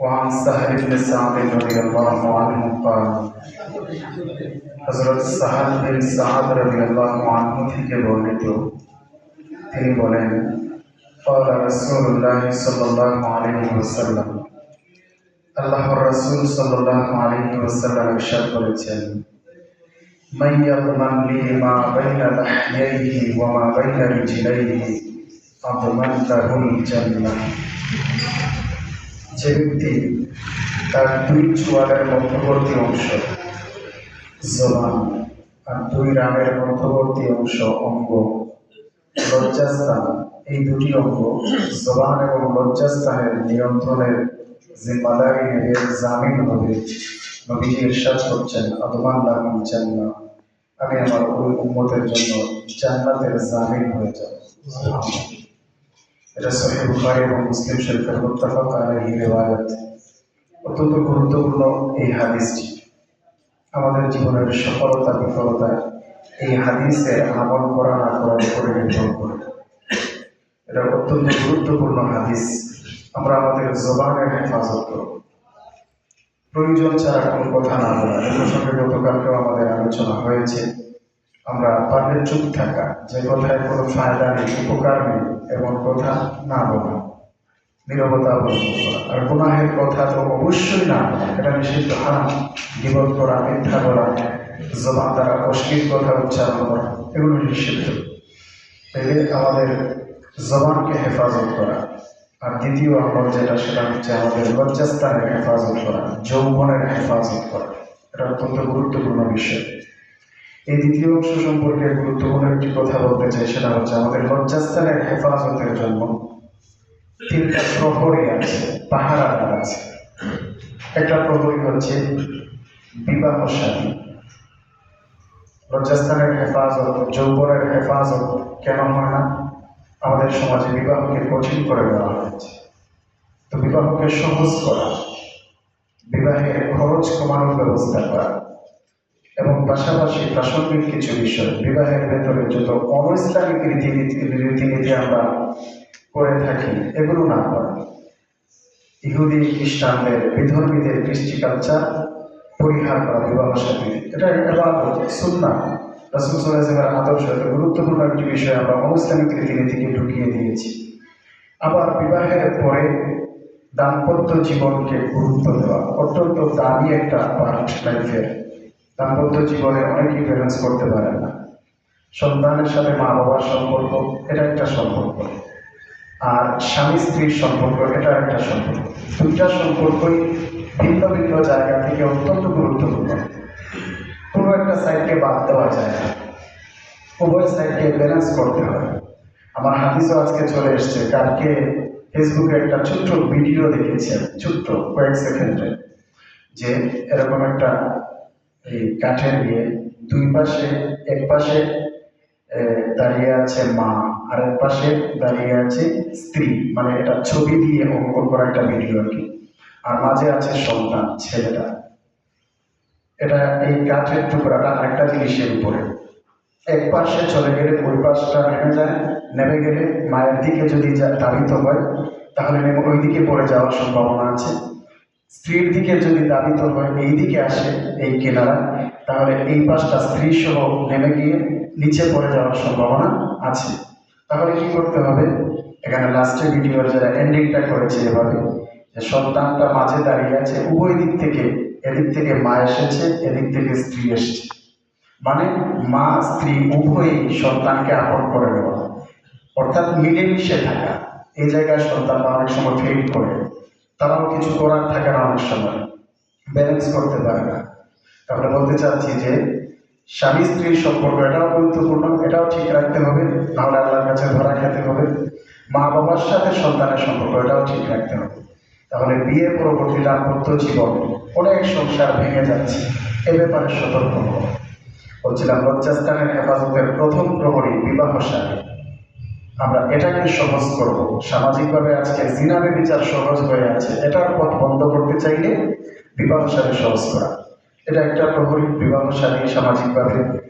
وعن سهل بن سعد رضي الله عنه قال হযরত সাহাল বিন সাদ রাদিয়াল্লাহু আনহু থেকে বর্ণিত তিনি বলেন قال رسول الله صلى الله عليه وسلم আল্লাহর রাসূল সাল্লাল্লাহু আলাইহি ওয়াসাল্লাম ইরশাদ করেছেন من يضمن لي ما بين لحييه وما بين رجليه أضمنته الجنة যে ব্যক্তি তার দুই চোয়ালের মধ্যবর্তী অংশ জবান আর দুই রানের মধ্যবর্তী অংশ অঙ্গ লজ্জাস্থান এই দুটি অঙ্গ জবান এবং লজ্জাস্থানের নিয়ন্ত্রণের জিম্মাদারি নেবে জামিন হবে নবীজি ইরশাদ করছেন আদমান লাহুম জান্নাহ আমি আমার ওই উম্মতের জন্য জান্নাতের জামিন হয়ে যাব। এটা সহিহ বুখারী এবং মুসলিম শরীফের মুত্তাফাক আলাইহি রিওয়ায়াত। অত্যন্ত গুরুত্বপূর্ণ এই হাদিসটি। আমাদের জীবনের সফলতা, বিফলতা এই হাদিসের আমল করা, না করার উপরে নির্ভর করে। এটা অত্যন্ত গুরুত্বপূর্ণ হাদিস। আমরা আমাদের জবানের হেফাজত করব। প্রয়োজন ছাড়া কোনো কথা না বলা। এ প্রসঙ্গে গতকালকেও আমাদের আলোচনা হয়েছে। আমরা পারলে চুপ থাকা, যে কথায় কোনো ফায়দা নেই, উপকার নেই, এমন কথা না বলা। নিরবতা অবলম্বন করা। আর গুনাহের কথা তো অবশ্যই না, এটা নিষিদ্ধ, হারাম বিপদ করা, মিথ্যা বলা জবান দ্বারা অশ্লীল কথা উচ্চারণ করা, এগুলো নিষিদ্ধ। এদের আমাদের জবানকে হেফাজত করা। আর দ্বিতীয় আমল যেটা, সেটা হচ্ছে আমাদের লজ্জাস্থানের হেফাজত করা, যৌবনের হেফাজত করা। এটা অত্যন্ত গুরুত্বপূর্ণ বিষয়। এই দ্বিতীয় অংশ সম্পর্কে গুরুত্বপূর্ণ একটি কথা বলতে চাই, সেটা হচ্ছে আমাদের লজ্জাস্থানের হেফাজতের জন্য তিনটা প্রহরী আছে, পাহারাদার আছে। একটা প্রহরী হচ্ছে বিবাহ সাথী। লজ্জাস্থানের হেফাজত, যৌবনের হেফাজত কেন হয় না? আমাদের সমাজে বিবাহকে কঠিন করে দেওয়া হয়েছে। তো বিবাহকে সহজ করা, বিবাহের খরচ কমানোর ব্যবস্থা করা। এবং পাশাপাশি প্রাসঙ্গিক কিছু বিষয়। বিবাহের ভেতরে যত অনৈসলামিক রীতিনীতি রীতিনীতি আমরা করে থাকি, এগুলো না করা। ইহুদি, খ্রিস্টানদের, বিধর্মীদের কৃষ্টি কালচার পরিহার করা বিবাহ সাথে। এটা এবাদত সুন্না রাসুল সাল্লামের আদর্শ একটা গুরুত্বপূর্ণ একটি বিষয়, আমরা অনৈসলামিক রীতিনীতিকে ঢুকিয়ে দিয়েছি। আবার বিবাহের পরে দাম্পত্য জীবনকে গুরুত্ব দেওয়া, অত্যন্ত দামি একটা পার্ট লাইফের দাম্পত্য জীবনে অনেকেই ব্যালেন্স করতে পারেন না। সন্তানের সাথে মা বাবার সম্পর্ক, এটা একটা সম্পর্ক। আর স্বামী স্ত্রীর সম্পর্ক, এটা একটা সম্পর্ক। দুইটা সম্পর্কই ভিন্ন ভিন্ন জায়গা থেকে অত্যন্ত গুরুত্বপূর্ণ। কোনো একটা সাইডকে বাদ দেওয়া যায় না। উভয় সাইডকে ব্যালেন্স করতে হয়। আমার হাদিসও আজকে চলে এসছে। কালকে ফেসবুকে একটা ছোট্ট ভিডিও দেখেছেন ছোট্ট কয়েক সেকেন্ডে। যে এরকম একটা এই কাঠের ইয়ে দুই পাশে, এক পাশে দাঁড়িয়ে আছে মা, আর এক পাশে দাঁড়িয়ে আছে স্ত্রী। মানে এটা ছবি দিয়ে অঙ্কন করা একটা ভিডিও আর কি। আর মাঝে আছে সন্তান, ছেলেটা। এটা এই কাঠের টুকরাটা আরেকটা জিনিসের উপরে। এক পাশে চলে গেলে, ওই পাশটা নেমে যায়, নেমে গেলে মায়ের দিকে যদি দাবিত হয়, তাহলে ওই দিকে পড়ে যাওয়ার সম্ভাবনা আছে। স্ত্রীর দিকে যদি দাবিত হয়, এই দিকে আসে এই কেনারা তাহলে এই পাশটা স্ত্রী সহ নেমে গিয়ে নিচে পড়ে যাওয়ার সম্ভাবনা আছে। তাহলে কি করতে হবে? এখানে লাস্টের ভিডিওর যারা এন্ডিংটা করেছে এভাবে, যে সন্তানটা মাঝে দাঁড়িয়ে আছে, উভয় দিক থেকে, এদিক থেকে মা এসেছে, এদিক থেকে স্ত্রী এসেছে। মানে মা, স্ত্রী উভয়ই সন্তানকে আপন করে নেওয়া। অর্থাৎ মিলেমিশে থাকা। এই জায়গায় সন্তানরা অনেক সময় ফেল করে। তারাও কিছু করার থাকে না অনেক সময়। ব্যালেন্স করতে পারে না। তাহলে বলতে চাচ্ছি যে, স্বামী স্ত্রীর সম্পর্ক, এটাও গুরুত্বপূর্ণ, এটাও ঠিক রাখতে হবে। নাহলে আল্লাহর কাছে ধরা খেতে হবে। মা বাবার সাথে সন্তানের সম্পর্ক, এটাও ঠিক রাখতে হবে। তাহলে বিয়ে পরবর্তী দাম্পত্য জীবন, অনেক সংসার ভেঙে যাচ্ছে। এ ব্যাপারে সতর্ক হওয়া বলছিলাম, লজ্জাস্থানের হেফাজতের প্রথম প্রহরী বিবাহ সাথী আমরা এটাকে সহজ করব। সামাজিকভাবে আজকে জিনাবে বিচার সহজ হয়ে আছে। এটার পথ বন্ধ করতে চাইলে বিবাহ সাথে সহজ করা। এটা একটা প্রহরী বিবাহ সাথে সামাজিকভাবে